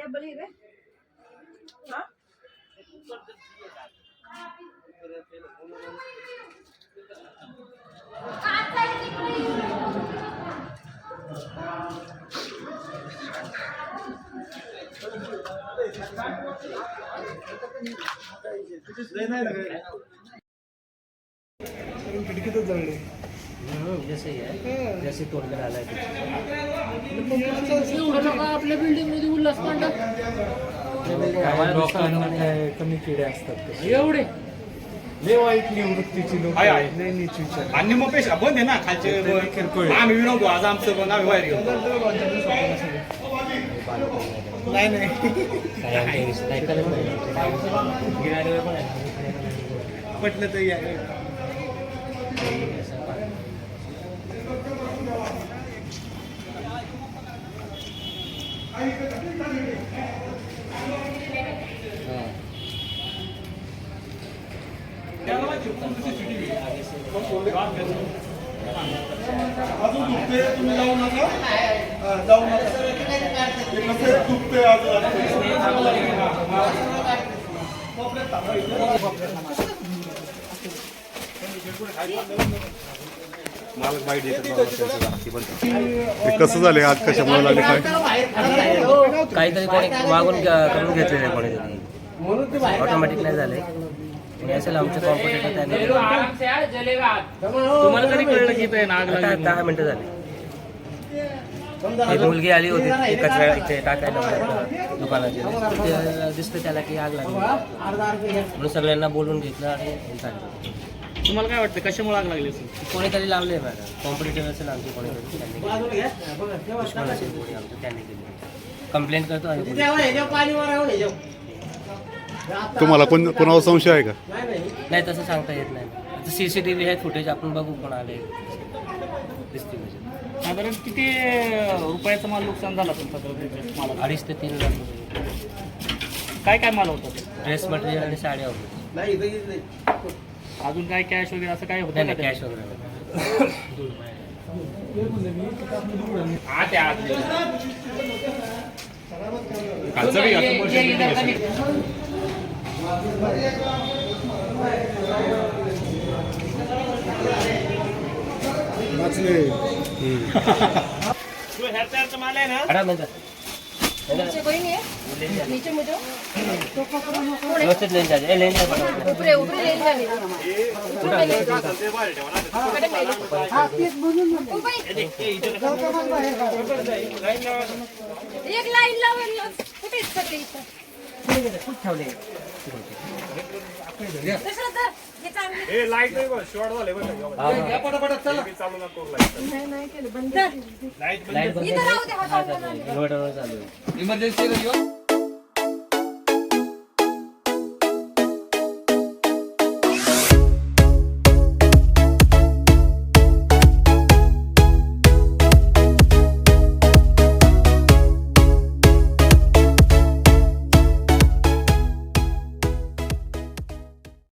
हाड्या बली रे. हा? खिडकीतच जळले जसे आहे. जसे तोडलं आलाय एवढं नका आपल्या बिल्डिंगमध्ये उल्हास लोकांना काय कमी किडे असतात. एवढे. लय वाईट निवृत्तीची लोक. लय नीच विचार. आणि मग पेशा बंद आहे ना खालचे किरकोळ. आम्ही विनवतो आज आमचं पण आम्ही बाहेर गेलो नाही नाही. नाही पटलं तर या. अजून दुखते तुम्ही जाऊ नका जाऊ नका ते दुखते अजून मालक बाईट हे कसं झाले आज कशामुळे लागले काय? काहीतरी कोणी मागून घ्या- करून घेतलेलं आहे कोणीतरी ऑटोमॅटिक नाही झाले. आणि असेल आमचे कॉम्पिटेटर त्यांनी तुम्हाला कधी कळलं की ते नाग आता दहा मिनिटं झाली. एक मुलगी आली होती ती कचरा इथे टाकायला आपल्या दुकानाची. ते दिसतं त्याला की आग लागली. म्हणून सगळ्यांना बोलून घेतलं आणि सांगितलं तुम्हाला काय वाटतं कशामुळे आग लागली असेल? कोणीतरी लावले कॉम्पिटेटर असेल आमचे कोणीतरी त्यांनी केलं. दुश्मन असेल कोणी आमचं त्यांनी केली. कंप्लेंट करतो पोलीस- तुम्हाला कोण कोणावर संशय आहे का? नाही तसं सांगता येत नाही. आता सी सी टी व्ही आहे फुटेज आपण बघू कोण आले दिसतील म्हणजे. साधारण किती रुपयाचा माल नुकसान झाला तुमचा साधारण अडीच ते तीन लाख रुपये. काय काय माल होता? ड्रेस मटेरियल आणि साड्या होत्या. अजून काय कॅश वगैरे असं काय होतं नाही कॅश वगैरे नाही. खालचं बी असं वर्ष किती वर्ष? वाचले अडा मिनिटं. नीचे कोई नहीं है नीचे मुझे तो पकड़ो व्यवस्थित लेन जायचं ए, लेन पटापट. ऊपरे ऊपरे ले जाने ऊपरे ले मॅडम ले लो. ऊपरे. एक लाईन लावून कुठे सगळे हे हे लाइट नाही बघ शॉर्ट झाले हा, हा. चालू. नको लाइट. लाइट बंद हा हा, इमर्जन्सी